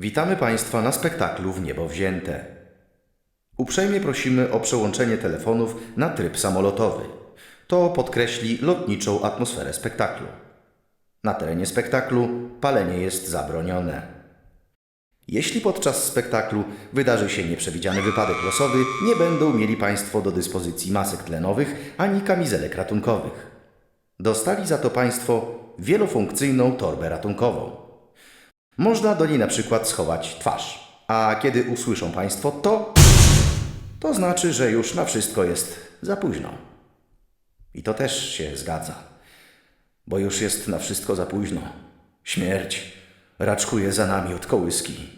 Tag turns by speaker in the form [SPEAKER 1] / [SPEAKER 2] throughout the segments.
[SPEAKER 1] Witamy Państwa na spektaklu w niebo wzięte. Uprzejmie prosimy o przełączenie telefonów na tryb samolotowy. To podkreśli lotniczą atmosferę spektaklu. Na terenie spektaklu palenie jest zabronione. Jeśli podczas spektaklu wydarzy się nieprzewidziany wypadek losowy, nie będą mieli Państwo do dyspozycji masek tlenowych ani kamizelek ratunkowych. Dostali za to Państwo wielofunkcyjną torbę ratunkową. Można do niej na przykład schować twarz. A kiedy usłyszą Państwo to, to znaczy, że już na wszystko jest za późno. I to też się zgadza, bo już jest na wszystko za późno. Śmierć raczkuje za nami od kołyski.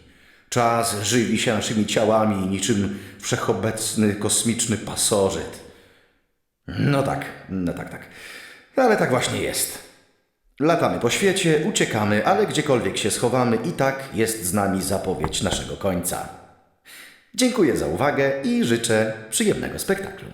[SPEAKER 1] Czas żywi się naszymi ciałami niczym wszechobecny kosmiczny pasożyt. No tak, no tak, tak. Ale tak właśnie jest. Latamy po świecie, uciekamy, ale gdziekolwiek się schowamy, i tak jest z nami zapowiedź naszego końca. Dziękuję za uwagę i życzę przyjemnego spektaklu.